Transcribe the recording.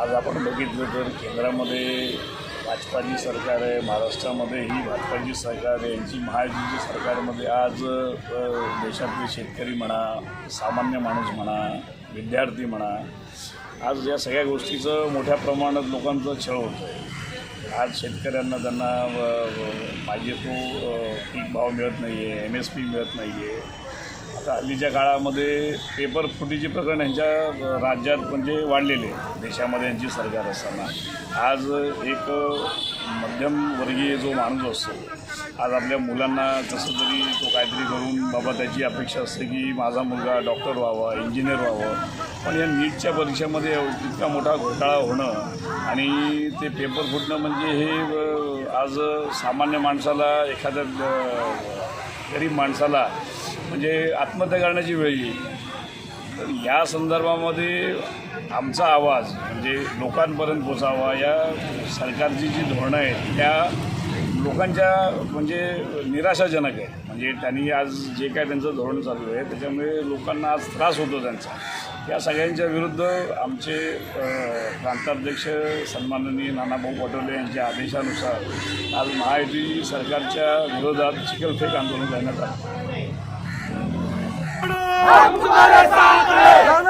आज आपण बघितलं तर केंद्रामध्ये भाजपाची सरकार आहे महाराष्ट्रामध्येही भाजपाची सरकार आहे यांची महायुतीची सरकारमध्ये म्हणजे आज देशातले शेतकरी म्हणा सामान्य माणूस म्हणा विद्यार्थी म्हणा आज या सगळ्या गोष्टीचं मोठ्या प्रमाणात लोकांचं छळ होतं आहे आज शेतकऱ्यांना त्यांना पाहिजे तो पीक भाव मिळत नाही आहे एम एस पी मिळत नाही आहे हल्लीच्या काळामध्ये पेपर फुटीचे प्रकरण यांच्या राज्यात म्हणजे वाढलेले. देशामध्ये यांची सरकार असताना. आज एक मध्यमवर्गीय जो माणूस असतो आज आपल्या मुलांना कसं तरी तो काहीतरी करून बाबा त्याची अपेक्षा असते की माझा मुलगा डॉक्टर व्हावा इंजिनियर व्हावं पण या नीटच्या परीक्षेमध्ये इतका मोठा घोटाळा होणं आणि ते पेपर फुटणं म्हणजे हे आज सामान्य माणसाला एखाद्या गरीब माणसाला म्हणजे आत्महत्या करण्याची वेळ येईल. तर या संदर्भामध्ये आमचा आवाज म्हणजे लोकांपर्यंत पोचावा या सरकारची जी धोरणं आहेत त्या लोकांच्या म्हणजे निराशाजनक आहे म्हणजे त्यांनी आज जे काय त्यांचं धोरण चालू आहे त्याच्यामुळे लोकांना आज त्रास होतो त्यांचा. या सगळ्यांच्या विरुद्ध आमचे प्रांताध्यक्ष सन्माननीय नानाभाऊ पटोले यांच्या आदेशानुसार आज महायुती सरकारच्या विरोधात चिखलफेक आंदोलन करण्यात आलं. साथ